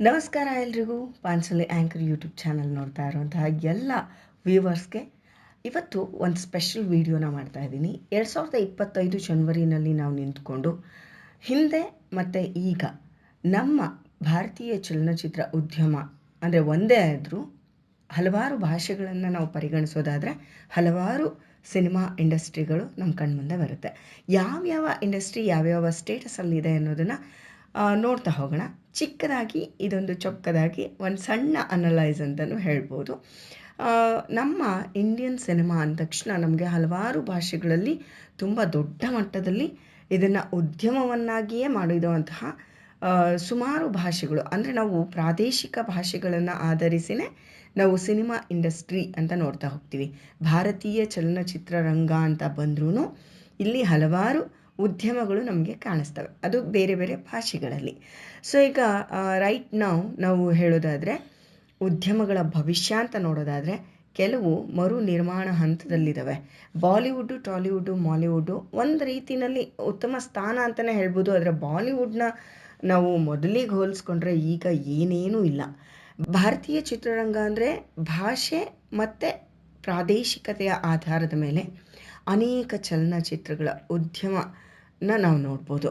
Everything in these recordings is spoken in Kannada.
ನಮಸ್ಕಾರ ಎಲ್ರಿಗೂ. ಪಾನ್ಸಲಿ ಆ್ಯಂಕರ್ ಯೂಟ್ಯೂಬ್ ಚಾನಲ್ ನೋಡ್ತಾ ಇರುವಂತಹ ಎಲ್ಲ ವ್ಯೂವರ್ಸ್ಗೆ ಇವತ್ತು ಒಂದು ಸ್ಪೆಷಲ್ ವೀಡಿಯೋನ ಮಾಡ್ತಾ ಇದ್ದೀನಿ. ಎರಡು ಸಾವಿರದ ಇಪ್ಪತ್ತೈದು ಜನ್ವರಿನಲ್ಲಿ ನಾವು ನಿಂತ್ಕೊಂಡು ಹಿಂದೆ ಮತ್ತು ಈಗ ನಮ್ಮ ಭಾರತೀಯ ಚಲನಚಿತ್ರ ಉದ್ಯಮ ಅಂದರೆ ಒಂದೇ ಆದರೂ ಹಲವಾರು ಭಾಷೆಗಳನ್ನು ನಾವು ಪರಿಗಣಿಸೋದಾದರೆ ಹಲವಾರು ಸಿನಿಮಾ ಇಂಡಸ್ಟ್ರಿಗಳು ನಮ್ಮ ಕಣ್ಮುಂದೆ ಬರುತ್ತೆ. ಯಾವ್ಯಾವ ಇಂಡಸ್ಟ್ರಿ, ಯಾವ್ಯಾವ ಸ್ಟೇಟಸಲ್ಲಿದೆ ಅನ್ನೋದನ್ನು ನೋಡ್ತಾ ಹೋಗೋಣ. ಚಿಕ್ಕದಾಗಿ, ಇದೊಂದು ಚೊಕ್ಕದಾಗಿ ಒಂದು ಸಣ್ಣ ಅನಲೈಸ್ ಅಂತಲೂ ಹೇಳ್ಬೋದು. ನಮ್ಮ ಇಂಡಿಯನ್ ಸಿನಿಮಾ ಅಂದ ತಕ್ಷಣ ನಮಗೆ ಹಲವಾರು ಭಾಷೆಗಳಲ್ಲಿ ತುಂಬ ದೊಡ್ಡ ಮಟ್ಟದಲ್ಲಿ ಇದನ್ನು ಉದ್ಯಮವನ್ನಾಗಿಯೇ ಮಾಡಿದಂತಹ ಸುಮಾರು ಭಾಷೆಗಳು. ಅಂದರೆ ನಾವು ಪ್ರಾದೇಶಿಕ ಭಾಷೆಗಳನ್ನು ಆಧರಿಸಿನೇ ನಾವು ಸಿನಿಮಾ ಇಂಡಸ್ಟ್ರಿ ಅಂತ ನೋಡ್ತಾ ಹೋಗ್ತೀವಿ. ಭಾರತೀಯ ಚಲನಚಿತ್ರರಂಗ ಅಂತ ಬಂದ್ರೂ ಇಲ್ಲಿ ಹಲವಾರು ಉದ್ಯಮಗಳು ನಮಗೆ ಕಾಣಿಸ್ತವೆ. ಅದು ಬೇರೆ ಬೇರೆ ಭಾಷೆಗಳಲ್ಲಿ. ಸೊ ಈಗ ರೈಟ್ ನಾವು ನಾವು ಹೇಳೋದಾದರೆ, ಉದ್ಯಮಗಳ ಭವಿಷ್ಯ ಅಂತ ನೋಡೋದಾದರೆ, ಕೆಲವು ಮರು ನಿರ್ಮಾಣ ಹಂತದಲ್ಲಿದ್ದಾವೆ ಬಾಲಿವುಡ್ಡು ಟಾಲಿವುಡ್ಡು ಮಾಲಿವುಡ್ಡು ಒಂದು ರೀತಿಯಲ್ಲಿ ಉತ್ತಮ ಸ್ಥಾನ ಅಂತಲೇ ಹೇಳ್ಬೋದು. ಆದರೆ ಬಾಲಿವುಡ್ನ ನಾವು ಮೊದಲಿಗೆ ಹೋಲಿಸ್ಕೊಂಡ್ರೆ ಈಗ ಏನೇನೂ ಇಲ್ಲ. ಭಾರತೀಯ ಚಿತ್ರರಂಗ ಅಂದರೆ ಭಾಷೆ ಮತ್ತು ಪ್ರಾದೇಶಿಕತೆಯ ಆಧಾರದ ಮೇಲೆ ಅನೇಕ ಚಲನಚಿತ್ರಗಳ ಉದ್ಯಮನ ನಾವು ನೋಡ್ಬೋದು.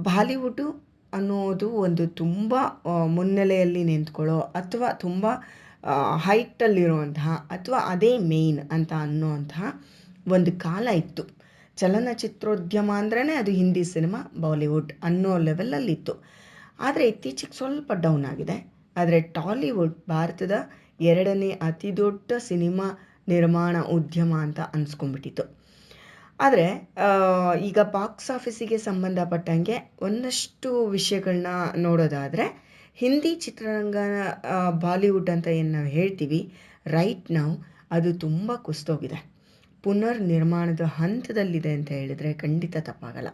ಬಾಲಿವುಡ್ಡು ಅನ್ನೋದು ಒಂದು ತುಂಬ ಮುನ್ನೆಲೆಯಲ್ಲಿ ನಿಂತ್ಕೊಳ್ಳೋ ಅಥವಾ ತುಂಬ ಹೈಟಲ್ಲಿರುವಂತಹ ಅಥವಾ ಅದೇ ಮೇಯ್ನ್ ಅಂತ ಅನ್ನೋವಂತಹ ಒಂದು ಕಾಲ ಇತ್ತು. ಚಲನಚಿತ್ರೋದ್ಯಮ ಅಂದ್ರೇ ಅದು ಹಿಂದಿ ಸಿನಿಮಾ, ಬಾಲಿವುಡ್ ಅನ್ನೋ ಲೆವೆಲಲ್ಲಿತ್ತು. ಆದರೆ ಇತ್ತೀಚೆಗೆ ಸ್ವಲ್ಪ ಡೌನ್ ಆಗಿದೆ. ಆದರೆ ಟಾಲಿವುಡ್ ಭಾರತದ ಎರಡನೇ ಅತಿ ದೊಡ್ಡ ಸಿನಿಮಾ ನಿರ್ಮಾಣ ಉದ್ಯಮ ಅಂತ ಅನ್ಸ್ಕೊಂಡ್ಬಿಟ್ಟಿತ್ತು. ಆದರೆ ಈಗ ಬಾಕ್ಸ್ ಆಫೀಸಿಗೆ ಸಂಬಂಧಪಟ್ಟಂಗೆ ಒಂದಷ್ಟು ವಿಷಯಗಳನ್ನ ನೋಡೋದಾದರೆ, ಹಿಂದಿ ಚಿತ್ರರಂಗ ಬಾಲಿವುಡ್ ಅಂತ ಏನು ನಾವು ಹೇಳ್ತೀವಿ ರೈಟ್ ನಾವು ಅದು ತುಂಬ ಕುಸ್ತೋಗಿದೆ ಪುನರ್ ನಿರ್ಮಾಣದ ಹಂತದಲ್ಲಿದೆ ಅಂತ ಹೇಳಿದರೆ ಖಂಡಿತ ತಪ್ಪಾಗಲ್ಲ.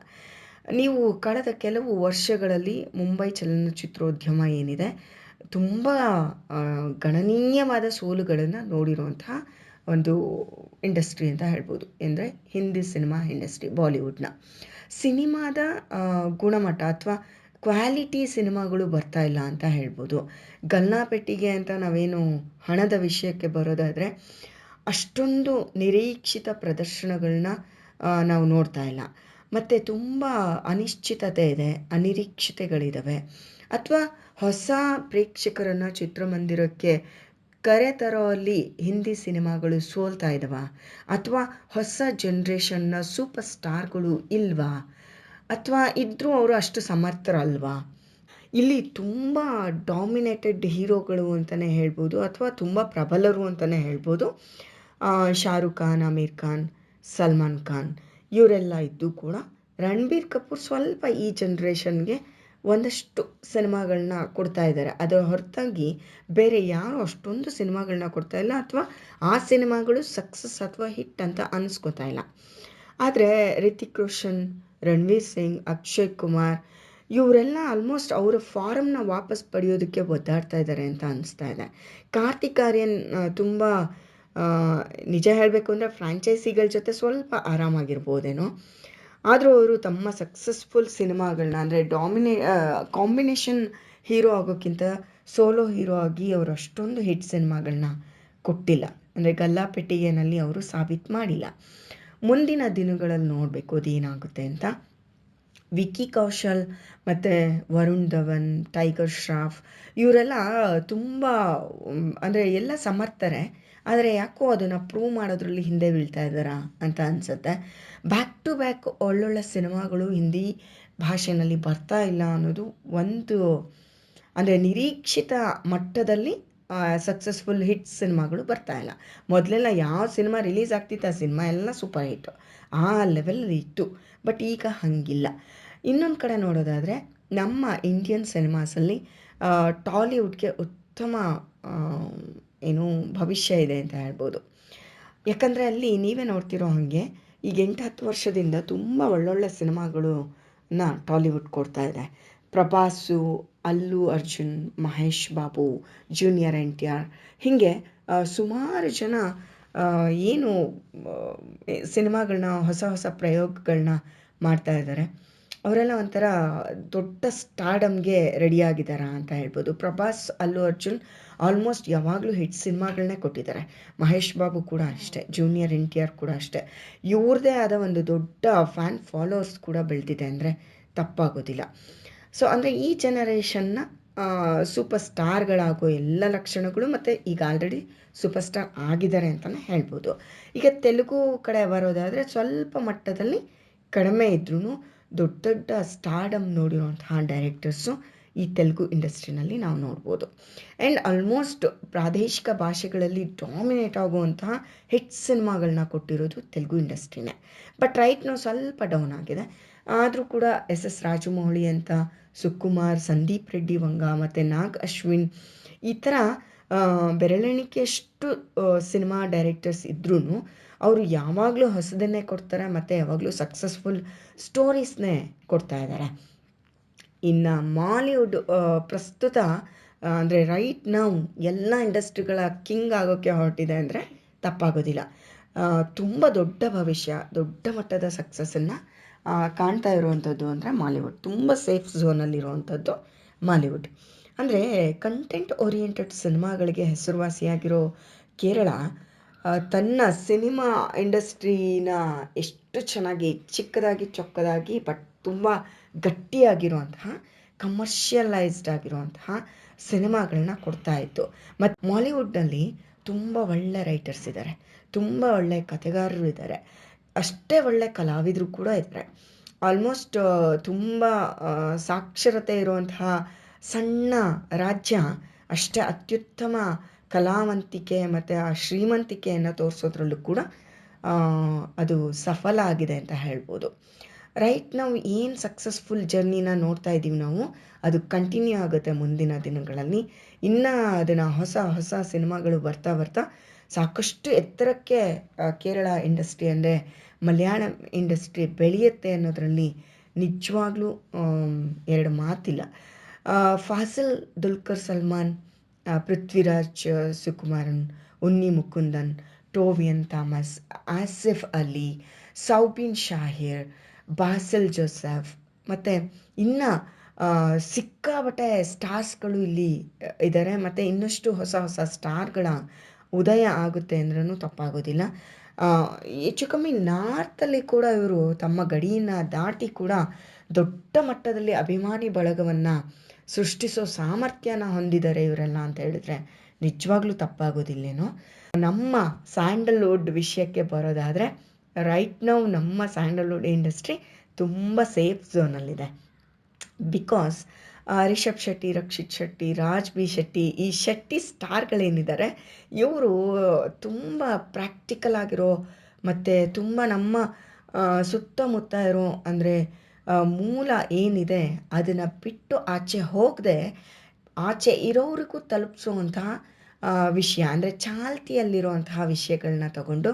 ನೀವು ಕಳೆದ ಕೆಲವು ವರ್ಷಗಳಲ್ಲಿ ಮುಂಬೈ ಚಲನಚಿತ್ರೋದ್ಯಮ ಏನಿದೆ, ತುಂಬ ಗಣನೀಯವಾದ ಸೋಲುಗಳನ್ನು ನೋಡಿರುವಂತಹ ಒಂದು ಇಂಡಸ್ಟ್ರಿ ಅಂತ ಹೇಳ್ಬೋದು. ಎಂದರೆ ಹಿಂದಿ ಸಿನಿಮಾ ಇಂಡಸ್ಟ್ರಿ, ಬಾಲಿವುಡ್ನ. ಸಿನಿಮಾದ ಗುಣಮಟ್ಟ ಅಥವಾ ಕ್ವಾಲಿಟಿ ಸಿನಿಮಾಗಳು ಬರ್ತಾ ಇಲ್ಲ ಅಂತ ಹೇಳ್ಬೋದು. ಗಲ್ನಾಪೆಟ್ಟಿಗೆ ಅಂತ ನಾವೇನು ಹಣದ ವಿಷಯಕ್ಕೆ ಬರೋದಾದರೆ ಅಷ್ಟೊಂದು ನಿರೀಕ್ಷಿತ ಪ್ರದರ್ಶನಗಳನ್ನ ನಾವು ನೋಡ್ತಾ ಇಲ್ಲ. ಮತ್ತು ತುಂಬ ಅನಿಶ್ಚಿತತೆ ಇದೆ ಅನಿರೀಕ್ಷತೆಗಳಿದ್ದಾವೆ ಅಥವಾ ಹೊಸ ಪ್ರೇಕ್ಷಕರನ್ನು ಚಿತ್ರಮಂದಿರಕ್ಕೆ ಕರೆತರೋಲ್ಲಿ ಹಿಂದಿ ಸಿನಿಮಾಗಳು ಸೋಲ್ತಾ ಇದಾವ? ಅಥವಾ ಹೊಸ ಜನ್ರೇಷನ್ನ ಸೂಪರ್ ಸ್ಟಾರ್ಗಳು ಇಲ್ವಾ? ಅಥವಾ ಇದ್ದರೂ ಅವರು ಅಷ್ಟು ಸಮರ್ಥರಲ್ವಾ? ಇಲ್ಲಿ ತುಂಬ ಡಾಮಿನೇಟೆಡ್ ಹೀರೋಗಳು ಅಂತಲೇ ಹೇಳ್ಬೋದು, ಅಥವಾ ತುಂಬ ಪ್ರಬಲರು ಅಂತಲೇ ಹೇಳ್ಬೋದು. ಶಾರುಖ್ ಖಾನ್, ಆಮೀರ್ ಖಾನ್, ಸಲ್ಮಾನ್ ಖಾನ್, ಇವರೆಲ್ಲ ಇದ್ದು ಕೂಡ ರಣಬೀರ್ ಕಪೂರ್ ಸ್ವಲ್ಪ ಈ ಜನ್ರೇಷನ್ಗೆ ಒಂದಷ್ಟು ಸಿನಿಮಾಗಳನ್ನ ಕೊಡ್ತಾ ಇದ್ದಾರೆ. ಅದರ ಹೊರತಾಗಿ ಬೇರೆ ಯಾರು ಅಷ್ಟೊಂದು ಸಿನಿಮಾಗಳನ್ನ ಕೊಡ್ತಾ ಇಲ್ಲ ಅಥವಾ ಆ ಸಿನಿಮಾಗಳು ಸಕ್ಸಸ್ ಅಥವಾ ಹಿಟ್ ಅಂತ ಅನಿಸ್ಕೋತಾ ಇಲ್ಲ. ಆದರೆ ರಿತಿಕ್ ರೋಷನ್, ರಣವೀರ್ ಸಿಂಗ್, ಅಕ್ಷಯ್ ಕುಮಾರ್ ಇವರೆಲ್ಲ ಆಲ್ಮೋಸ್ಟ್ ಅವರ ಫಾರಮ್ನ ವಾಪಸ್ ಪಡೆಯೋದಕ್ಕೆ ಒದ್ದಾಡ್ತಾ ಇದ್ದಾರೆ ಅಂತ ಅನಿಸ್ತಾ ಇದೆ. ಕಾರ್ತಿಕ್ ಆರ್ಯನ್ ತುಂಬ ನಿಜ ಹೇಳಬೇಕು ಅಂದರೆ ಫ್ರಾಂಚೈಸಿಗಳ ಜೊತೆ ಸ್ವಲ್ಪ ಆರಾಮಾಗಿರ್ಬೋದೇನೋ. ಆದರೂ ಅವರು ತಮ್ಮ ಸಕ್ಸಸ್ಫುಲ್ ಸಿನಿಮಾಗಳನ್ನ ಅಂದರೆ ಡಾಮಿನೇ ಕಾಂಬಿನೇಷನ್ ಹೀರೋ ಆಗೋಕ್ಕಿಂತ ಸೋಲೋ ಹೀರೋ ಆಗಿ ಅವರು ಅಷ್ಟೊಂದು ಹಿಟ್ ಸಿನಿಮಾಗಳನ್ನ ಕೊಟ್ಟಿಲ್ಲ. ಅಂದರೆ ಗಲ್ಲಾಪೆಟ್ಟಿಗೆನಲ್ಲಿ ಅವರು ಸಾಬೀತು ಮಾಡಿಲ್ಲ. ಮುಂದಿನ ದಿನಗಳಲ್ಲಿ ನೋಡಬೇಕು ಅದೇನಾಗುತ್ತೆ ಅಂತ. ವಿಕ್ಕಿ ಕೌಶಲ್ ಮತ್ತು ವರುಣ್ ಧವನ್, ಟೈಗರ್ ಶ್ರಾಫ್ ಇವರೆಲ್ಲ ತುಂಬ ಅಂದರೆ ಎಲ್ಲ ಸಮರ್ಥರೆ. ಆದರೆ ಯಾಕೋ ಅದನ್ನು ಪ್ರೂವ್ ಮಾಡೋದ್ರಲ್ಲಿ ಹಿಂದೆ ಬೀಳ್ತಾ ಇದ್ದಾರಾ ಅಂತ ಅನಿಸುತ್ತೆ. ಬ್ಯಾಕ್ ಟು ಬ್ಯಾಕ್ ಒಳ್ಳೊಳ್ಳೆ ಸಿನಿಮಾಗಳು ಹಿಂದಿ ಭಾಷೆಯಲ್ಲಿ ಬರ್ತಾ ಇಲ್ಲ ಅನ್ನೋದು ಒಂದು, ಅಂದರೆ ನಿರೀಕ್ಷಿತ ಮಟ್ಟದಲ್ಲಿ ಸಕ್ಸಸ್ಫುಲ್ ಹಿಟ್ ಸಿನಿಮಾಗಳು ಬರ್ತಾ ಇಲ್ಲ. ಮೊದಲೆಲ್ಲ ಯಾವ ಸಿನಿಮಾ ರಿಲೀಸ್ ಆಗ್ತಿತ್ತು, ಆ ಸಿನಿಮಾ ಎಲ್ಲ ಸೂಪರ್ ಹಿಟ್ಟು ಆ ಲೆವೆಲಲ್ಲಿ ಇತ್ತು. ಬಟ್ ಈಗ ಹಾಗಿಲ್ಲ. ಇನ್ನೊಂದು ಕಡೆ ನೋಡೋದಾದರೆ ನಮ್ಮ ಇಂಡಿಯನ್ ಸಿನಿಮಾಸಲ್ಲಿ ಟಾಲಿವುಡ್ಗೆ ಉತ್ತಮ ಏನು ಭವಿಷ್ಯ ಇದೆ ಅಂತ ಹೇಳ್ಬೋದು. ಯಾಕಂದರೆ ಅಲ್ಲಿ ನೀವೇ ನೋಡ್ತಿರೋ ಹಾಗೆ ಈಗ ಎಂಟು ಹತ್ತು ವರ್ಷದಿಂದ ತುಂಬ ಒಳ್ಳೊಳ್ಳೆ ಸಿನಿಮಾಗಳನ್ನ ಟಾಲಿವುಡ್ ಕೊಡ್ತಾ ಇದೆ. Prabhas, Allu Arjun, Mahesh Babu junior N T R ಹೀಗೆ ಸುಮಾರು ಜನ ಏನು ಸಿನಿಮಾಗಳನ್ನ ಹೊಸ ಹೊಸ ಪ್ರಯೋಗಗಳನ್ನ ಮಾಡ್ತಾ ಇದ್ದಾರೆ ಅವರೆಲ್ಲ ಒಂಥರ ದೊಡ್ಡ ಸ್ಟಾರ್ಡಮ್ಗೆ ರೆಡಿಯಾಗಿದ್ದಾರಾ ಅಂತ ಹೇಳ್ಬೋದು. ಪ್ರಭಾಸ್, ಅಲ್ಲು ಅರ್ಜುನ್ ಆಲ್ಮೋಸ್ಟ್ ಯಾವಾಗಲೂ ಹಿಟ್ ಸಿನಿಮಾಗಳನ್ನೇ ಕೊಟ್ಟಿದ್ದಾರೆ. ಮಹೇಶ್ ಬಾಬು ಕೂಡ ಅಷ್ಟೇ, ಜೂನಿಯರ್ ಎನ್ ಟಿ ಆರ್ ಕೂಡ ಅಷ್ಟೇ. ಇವ್ರದೇ ಆದ ಒಂದು ದೊಡ್ಡ ಫ್ಯಾನ್ ಫಾಲೋವರ್ಸ್ ಕೂಡ ಬೆಳೆದಿದೆ ಅಂದರೆ ತಪ್ಪಾಗೋದಿಲ್ಲ. ಸೊ ಅಂದರೆ ಈ ಜನರೇಷನ್ನ ಸೂಪರ್ ಸ್ಟಾರ್ಗಳಾಗೋ ಎಲ್ಲ ಲಕ್ಷಣಗಳು ಮತ್ತು ಈಗ ಆಲ್ರೆಡಿ ಸೂಪರ್ ಸ್ಟಾರ್ ಆಗಿದ್ದಾರೆ ಅಂತಲೇ ಹೇಳ್ಬೋದು. ಈಗ ತೆಲುಗು ಕಡೆ ಬರೋದಾದರೆ ಸ್ವಲ್ಪ ಮಟ್ಟದಲ್ಲಿ ಕಡಿಮೆ ಇದ್ರೂ ದೊಡ್ಡ ದೊಡ್ಡ ಸ್ಟಾರ್ಡಮ್ ನೋಡಿರುವಂತಹ ಡೈರೆಕ್ಟರ್ಸು ಈ ತೆಲುಗು ಇಂಡಸ್ಟ್ರಿನಲ್ಲಿ ನಾವು ನೋಡ್ಬೋದು. ಆ್ಯಂಡ್ ಆಲ್ಮೋಸ್ಟ್ ಪ್ರಾದೇಶಿಕ ಭಾಷೆಗಳಲ್ಲಿ ಡಾಮಿನೇಟ್ ಆಗುವಂತಹ ಹಿಟ್ ಸಿನಿಮಾಗಳನ್ನ ಕೊಟ್ಟಿರೋದು ತೆಲುಗು ಇಂಡಸ್ಟ್ರಿನೇ ಬಟ್ ರೈಟ್ ನಾವು ಸ್ವಲ್ಪ ಡೌನ್ ಆಗಿದೆ. ಆದರೂ ಕೂಡ ಎಸ್ ಎಸ್ ರಾಜಮೌಳಿ ಅಂತ ಸುಕುಮಾರ್, ಸಂದೀಪ್ ರೆಡ್ಡಿ ವಂಗ ಮತ್ತು ನಾಗ್ ಅಶ್ವಿನ್ ಈ ಥರ ಬೆರಳೆಣಿಕೆಯಷ್ಟು ಸಿನಿಮಾ ಡೈರೆಕ್ಟರ್ಸ್ ಇದ್ರೂ ಅವರು ಯಾವಾಗಲೂ ಹೊಸದನ್ನೇ ಕೊಡ್ತಾರೆ, ಮತ್ತು ಯಾವಾಗಲೂ ಸಕ್ಸಸ್ಫುಲ್ ಸ್ಟೋರೀಸ್ನೇ ಕೊಡ್ತಾ ಇದ್ದಾರೆ ಇನ್ನು ಮಾಲಿವುಡ್ ಪ್ರಸ್ತುತ ಅಂದರೆ ರೈಟ್ ನಾವು ಎಲ್ಲ ಇಂಡಸ್ಟ್ರಿಗಳ ಕಿಂಗ್ ಆಗೋಕ್ಕೆ ಹೊರಟಿದೆ ಅಂದರೆ ತಪ್ಪಾಗೋದಿಲ್ಲ. ತುಂಬ ದೊಡ್ಡ ಭವಿಷ್ಯ, ದೊಡ್ಡ ಮಟ್ಟದ ಸಕ್ಸಸ್ಸನ್ನು ಕಾಣ್ತಾ ಇರುವಂಥದ್ದು ಅಂದರೆ ಮಾಲಿವುಡ್ ತುಂಬ ಸೇಫ್ ಝೋನಲ್ಲಿರುವಂಥದ್ದು ಮಾಲಿವುಡ್ ಅಂದರೆ ಕಂಟೆಂಟ್ ಓರಿಯೆಂಟೆಡ್ ಸಿನಿಮಾಗಳಿಗೆ ಹೆಸರುವಾಸಿಯಾಗಿರೋ ಕೇರಳ ತನ್ನ ಸಿನಿಮಾ ಇಂಡಸ್ಟ್ರೀನ ಎಷ್ಟು ಚೆನ್ನಾಗಿ ಚಿಕ್ಕದಾಗಿ ಚೊಕ್ಕದಾಗಿ ಬಟ್ ತುಂಬ ಗಟ್ಟಿಯಾಗಿರುವಂತಹ ಕಮರ್ಷಿಯಲೈಸ್ಡ್ ಆಗಿರುವಂತಹ ಸಿನಿಮಾಗಳನ್ನ ಕೊಡ್ತಾ ಇತ್ತು. ಮತ್ತು ಮಾಲಿವುಡ್ನಲ್ಲಿ ತುಂಬ ಒಳ್ಳೆ ರೈಟರ್ಸ್ ಇದ್ದಾರೆ ತುಂಬ ಒಳ್ಳೆ ಕಥೆಗಾರರು ಇದ್ದಾರೆ ಅಷ್ಟೇ ಒಳ್ಳೆ ಕಲಾವಿದರು ಕೂಡ ಇದ್ದಾರೆ ಆಲ್ಮೋಸ್ಟ್ ತುಂಬ ಸಾಕ್ಷರತೆ ಇರುವಂತಹ ಸಣ್ಣ ರಾಜ್ಯ ಅಷ್ಟೇ ಅತ್ಯುತ್ತಮ ಕಲಾವಂತಿಕೆ ಮತ್ತು ಆ ಶ್ರೀಮಂತಿಕೆಯನ್ನು ತೋರಿಸೋದ್ರಲ್ಲೂ ಕೂಡ ಅದು ಸಫಲ ಆಗಿದೆ ಅಂತ ಹೇಳ್ಬೋದು. ರೈಟ್ ನಾವು ಏನು ಸಕ್ಸಸ್ಫುಲ್ ಜರ್ನಿನ ನೋಡ್ತಾ ಇದ್ದೀವಿ ನಾವು, ಅದು ಕಂಟಿನ್ಯೂ ಆಗುತ್ತೆ ಮುಂದಿನ ದಿನಗಳಲ್ಲಿ. ಇನ್ನು ಅದನ್ನು ಹೊಸ ಹೊಸ ಸಿನಿಮಾಗಳು ಬರ್ತಾ ಬರ್ತಾ ಸಾಕಷ್ಟು ಎತ್ತರಕ್ಕೆ ಕೇರಳ ಇಂಡಸ್ಟ್ರಿ ಅಂದರೆ ಮಲಯಾಳಂ ಇಂಡಸ್ಟ್ರಿ ಬೆಳೆಯುತ್ತೆ ಅನ್ನೋದರಲ್ಲಿ ನಿಜವಾಗ್ಲೂ ಎರಡು ಮಾತಿಲ್ಲ. ಫಾಸಿಲ್ ದುಲ್ಕರ್ ಸಲ್ಮಾನ್ ಪೃಥ್ವಿರಾಜ್ ಸುಕುಮಾರನ್, ಉನ್ನಿ ಮುಕುಂದನ್, ಟೋವಿಯನ್ ಥಾಮಸ್, ಆಸಿಫ್ ಅಲಿ, ಸೌಬಿನ್ ಶಾಹಿರ್, ಬಾಸಲ್ ಜೋಸೆಫ್ ಮತ್ತು ಇನ್ನು ಸಿಕ್ಕಾಬಟ್ಟೆ ಸ್ಟಾರ್ಸ್ಗಳು ಇಲ್ಲಿ ಇದ್ದಾರೆ ಮತ್ತು ಇನ್ನಷ್ಟು ಹೊಸ ಹೊಸ ಸ್ಟಾರ್ಗಳ ಉದಯ ಆಗುತ್ತೆ ಅಂದ್ರೂ ತಪ್ಪಾಗೋದಿಲ್ಲ. ಹೆಚ್ಚು ಕಮ್ಮಿ ನಾರ್ತಲ್ಲಿ ಕೂಡ ಇವರು ತಮ್ಮ ಗಡಿಯನ್ನು ದಾಟಿ ಕೂಡ ದೊಡ್ಡ ಮಟ್ಟದಲ್ಲಿ ಅಭಿಮಾನಿ ಬಳಗವನ್ನು ಸೃಷ್ಟಿಸೋ ಸಾಮರ್ಥ್ಯನ ಹೊಂದಿದ್ದಾರೆ ಇವರೆಲ್ಲ ಅಂತ ಹೇಳಿದ್ರೆ ನಿಜವಾಗ್ಲೂ ತಪ್ಪಾಗೋದಿಲ್ಲೇನೋ? ನಮ್ಮ ಸ್ಯಾಂಡಲ್ವುಡ್ ವಿಷಯಕ್ಕೆ ಬರೋದಾದರೆ ರೈಟ್ ನೌ ನಮ್ಮ ಸ್ಯಾಂಡಲ್ವುಡ್ ಇಂಡಸ್ಟ್ರಿ ತುಂಬ ಸೇಫ್ ಝೋನಲ್ಲಿದೆ ಬಿಕಾಸ್ ರಿಷಬ್ ಶೆಟ್ಟಿ, ರಕ್ಷಿತ್ ಶೆಟ್ಟಿ ರಾಜ್ ಬಿ ಶೆಟ್ಟಿ ಈ ಶೆಟ್ಟಿ ಸ್ಟಾರ್ಗಳೇನಿದ್ದಾರೆ ಇವರು ತುಂಬ ಪ್ರಾಕ್ಟಿಕಲ್ ಆಗಿರೋ ಮತ್ತು ತುಂಬ ನಮ್ಮ ಸುತ್ತಮುತ್ತ ಇರೋ ಅಂದರೆ ಮೂಲ ಏನಿದೆ, ಅದನ್ನು ಬಿಟ್ಟು ಆಚೆ ಹೋಗದೆ, ಆಚೆ ಇರೋರಿಗೂ ತಲುಪಿಸುವಂತಹ ವಿಷಯ, ಅಂದರೆ ಚಾಲ್ತಿಯಲ್ಲಿರುವಂತಹ ವಿಷಯಗಳನ್ನ ತಗೊಂಡು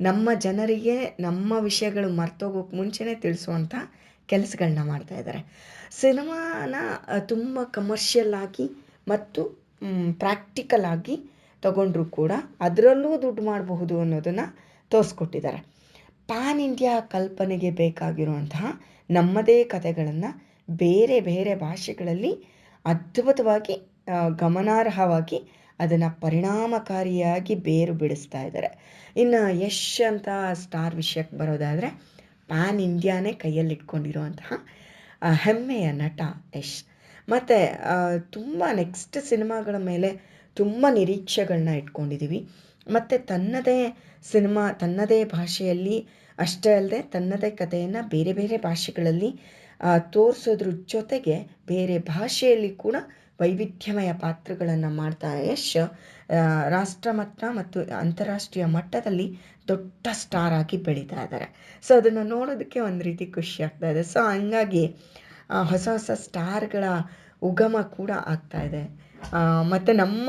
ನಮ್ಮ ಜನರಿಗೆ, ನಮ್ಮ ವಿಷಯಗಳು ಮರ್ತೋಗೋಕ್ಕೆ ಮುಂಚೆನೇ ತಿಳಿಸುವಂಥ ಕೆಲಸಗಳನ್ನ ಮಾಡ್ತಾ ಇದ್ದಾರೆ. ಸಿನಿಮಾನ ತುಂಬ ಕಮರ್ಷಿಯಲ್ ಆಗಿ ಮತ್ತು ಪ್ರಾಕ್ಟಿಕಲ್ ಆಗಿ ತಗೊಂಡ್ರು ಕೂಡ ಅದರಲ್ಲೂ ದುಡ್ಡು ಮಾಡಬಹುದು ಅನ್ನೋದನ್ನು ತೋರಿಸ್ಕೊಟ್ಟಿದ್ದಾರೆ. ಪ್ಯಾನ್ ಇಂಡಿಯಾ ಕಲ್ಪನೆಗೆ ಬೇಕಾಗಿರುವಂತಹ ನಮ್ಮದೇ ಕಥೆಗಳನ್ನು ಬೇರೆ ಬೇರೆ ಭಾಷೆಗಳಲ್ಲಿ ಅದ್ಭುತವಾಗಿ ಗಮನಾರ್ಹವಾಗಿ ಅದನ್ನು ಪರಿಣಾಮಕಾರಿಯಾಗಿ ಬೇರು ಬಿಡಿಸ್ತಾ ಇದ್ದಾರೆ. ಇನ್ನು ಯಶ್ ಅಂತ ಸ್ಟಾರ್ ವಿಷಯಕ್ಕೆ ಬರೋದಾದರೆ ಪ್ಯಾನ್ ಇಂಡಿಯಾನೇ ಕೈಯಲ್ಲಿ ಇಟ್ಕೊಂಡಿರುವಂತಹ ಹೆಮ್ಮೆಯ ನಟ ಯಶ್. ಮತ್ತು ತುಂಬ ನೆಕ್ಸ್ಟ್ ಸಿನಿಮಾಗಳ ಮೇಲೆ ತುಂಬ ನಿರೀಕ್ಷೆಗಳನ್ನ ಇಟ್ಕೊಂಡಿದ್ದೀವಿ ಮತ್ತು ತನ್ನದೇ ಸಿನಿಮಾ, ತನ್ನದೇ ಭಾಷೆಯಲ್ಲಿ ಅಷ್ಟೇ ಅಲ್ಲದೆ ತನ್ನದೇ ಕಥೆಯನ್ನು ಬೇರೆ ಬೇರೆ ಭಾಷೆಗಳಲ್ಲಿ ತೋರಿಸೋದ್ರ ಜೊತೆಗೆ ಬೇರೆ ಭಾಷೆಯಲ್ಲಿ ಕೂಡ ವೈವಿಧ್ಯಮಯ ಪಾತ್ರಗಳನ್ನು ಮಾಡ್ತಾ ಯಶ್ ರಾಷ್ಟ್ರಮಟ್ಟ ಮತ್ತು ಅಂತಾರಾಷ್ಟ್ರೀಯ ಮಟ್ಟದಲ್ಲಿ ದೊಡ್ಡ ಸ್ಟಾರ್ ಆಗಿ ಬೆಳೀತಾ ಇದ್ದಾರೆ. ಸೊ, ಅದನ್ನು ನೋಡೋದಕ್ಕೆ ಒಂದು ರೀತಿ ಖುಷಿ ಆಗ್ತಾ ಇದೆ. ಸೊ, ಹಂಗಾಗಿ ಹೊಸ ಹೊಸ ಸ್ಟಾರ್ಗಳ ಉಗಮ ಕೂಡ ಆಗ್ತಾ ಇದೆ. ಮತ್ತು ನಮ್ಮ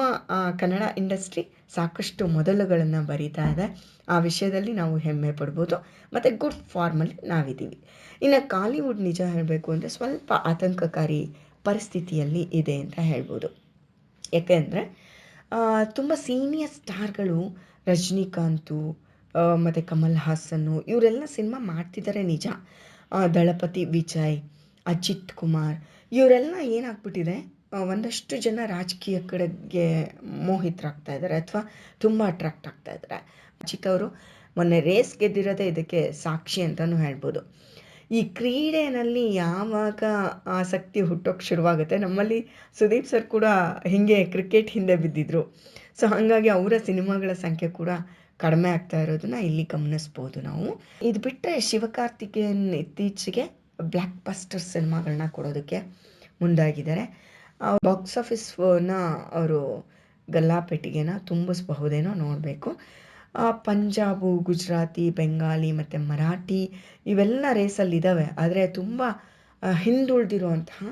ಕನ್ನಡ ಇಂಡಸ್ಟ್ರಿ ಸಾಕಷ್ಟು ಮೊದಲುಗಳನ್ನು ಬರೀತಾ ಇದೆ. ಆ ವಿಷಯದಲ್ಲಿ ನಾವು ಹೆಮ್ಮೆ ಪಡ್ಬೋದು. ಮತ್ತು ಗುಡ್ ಫಾರ್ಮಲ್ಲಿ ನಾವಿದ್ದೀವಿ. ಇನ್ನು ಕಾಲಿವುಡ್ ನಿಜ ಹೇಳಬೇಕು ಅಂದರೆ ಸ್ವಲ್ಪ ಆತಂಕಕಾರಿ ಪರಿಸ್ಥಿತಿಯಲ್ಲಿ ಇದೆ ಅಂತ ಹೇಳ್ಬೋದು. ಯಾಕೆಂದರೆ ತುಂಬ ಸೀನಿಯರ್ ಸ್ಟಾರ್ಗಳು ರಜನಿಕಾಂತು ಮತ್ತು ಕಮಲ್ ಹಾಸನ್ನು ಇವರೆಲ್ಲ ಸಿನಿಮಾ ಮಾಡ್ತಿದ್ದಾರೆ ನಿಜ. ದಳಪತಿ ವಿಜಯ್, ಅಜಿತ್ ಕುಮಾರ್ ಇವರೆಲ್ಲ ಏನಾಗ್ಬಿಟ್ಟಿದೆ? ಒಂದಷ್ಟು ಜನ ರಾಜಕೀಯ ಕಡೆಗೆ ಮೋಹಿತರಾಗ್ತಾ ಇದ್ದಾರೆ ಅಥವಾ ತುಂಬ ಅಟ್ರಾಕ್ಟ್ ಆಗ್ತಾ ಇದ್ದಾರೆ. ಅಜಿತ್ ಅವರು ಮೊನ್ನೆ ರೇಸ್ ಗೆದ್ದಿರೋದೇ ಇದಕ್ಕೆ ಸಾಕ್ಷಿ ಅಂತಲೂ ಹೇಳ್ಬೋದು. ಈ ಕ್ರೀಡೆಯಲ್ಲಿ ಯಾವಾಗ ಆಸಕ್ತಿ ಹುಟ್ಟೋಕ್ಕೆ ಶುರುವಾಗುತ್ತೆ? ನಮ್ಮಲ್ಲಿ ಸುದೀಪ್ ಸರ್ ಕೂಡ ಹೀಗೆ ಕ್ರಿಕೆಟ್ ಹಿಂದೆ ಬಿದ್ದಿದ್ರು. ಸೊ ಹಾಗಾಗಿ ಅವರ ಸಿನಿಮಾಗಳ ಸಂಖ್ಯೆ ಕೂಡ ಕಡಿಮೆ ಆಗ್ತಾ ಇರೋದನ್ನ ಇಲ್ಲಿ ಗಮನಿಸ್ಬೋದು ನಾವು. ಇದು ಬಿಟ್ಟರೆ ಶಿವಕಾರ್ತಿಕೇಯನ್ ಇತ್ತೀಚೆಗೆ ಬ್ಲ್ಯಾಕ್ ಬಸ್ಟರ್ ಸಿನಿಮಾಗಳನ್ನ ಕೊಡೋದಕ್ಕೆ ಮುಂದಾಗಿದ್ದಾರೆ. ಬಾಕ್ಸ್ ಆಫೀಸ್ನ ಅವರು ಗಲ್ಲಾಪೆಟ್ಟಿಗೆನ ತುಂಬಿಸಬಹುದೇನೋ ನೋಡಬೇಕು. ಪಂಜಾಬು, ಗುಜರಾತಿ, ಬೆಂಗಾಲಿ ಮತ್ತು ಮರಾಠಿ ಇವೆಲ್ಲ ರೇಸಲ್ಲಿದ್ದಾವೆ ಆದರೆ ತುಂಬ ಹಿಂದುಳಿದಿರುವಂತಹ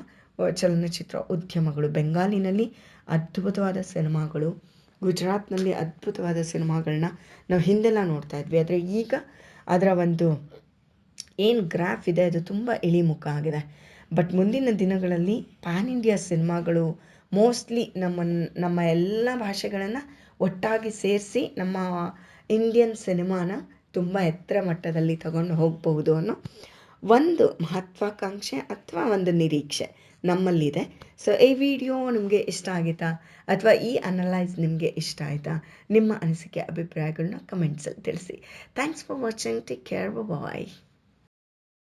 ಚಲನಚಿತ್ರ ಉದ್ಯಮಗಳು. ಬೆಂಗಾಲಿನಲ್ಲಿ ಅದ್ಭುತವಾದ ಸಿನಿಮಾಗಳು, ಗುಜರಾತ್ನಲ್ಲಿ ಅದ್ಭುತವಾದ ಸಿನಿಮಾಗಳನ್ನ ನಾವು ಹಿಂದೆಲ್ಲ ನೋಡ್ತಾ ಇದ್ವಿ. ಆದರೆ ಈಗ ಅದರ ಒಂದು ಏನು ಗ್ರಾಫ್ ಇದೆ, ಅದು ತುಂಬ ಇಳಿಮುಖ ಆಗಿದೆ. ಬಟ್ ಮುಂದಿನ ದಿನಗಳಲ್ಲಿ ಪ್ಯಾನ್ ಇಂಡಿಯಾ ಸಿನಿಮಾಗಳು ಮೋಸ್ಟ್ಲಿ ನಮ್ಮ ನಮ್ಮ ಎಲ್ಲ ಭಾಷೆಗಳನ್ನು ಒಟ್ಟಾಗಿ ಸೇರಿಸಿ ನಮ್ಮ ಇಂಡಿಯನ್ ಸಿನಿಮಾನ ತುಂಬ ಎತ್ತರ ಮಟ್ಟದಲ್ಲಿ ತಗೊಂಡು ಹೋಗಬಹುದು ಅನ್ನೋ ಒಂದು ಮಹತ್ವಾಕಾಂಕ್ಷೆ ಅಥವಾ ಒಂದು ನಿರೀಕ್ಷೆ ನಮ್ಮಲ್ಲಿದೆ. ಸೊ ಈ ವಿಡಿಯೋ ನಿಮಗೆ ಇಷ್ಟ ಆಗಿತ್ತಾ? ಅಥವಾ ಈ ಅನಲೈಸ್ ನಿಮಗೆ ಇಷ್ಟ ಆಯಿತಾ? ನಿಮ್ಮ ಅನಿಸಿಕೆ ಅಭಿಪ್ರಾಯಗಳನ್ನ ಕಮೆಂಟ್ಸಲ್ಲಿ ತಿಳಿಸಿ. Thanks for watching take care bye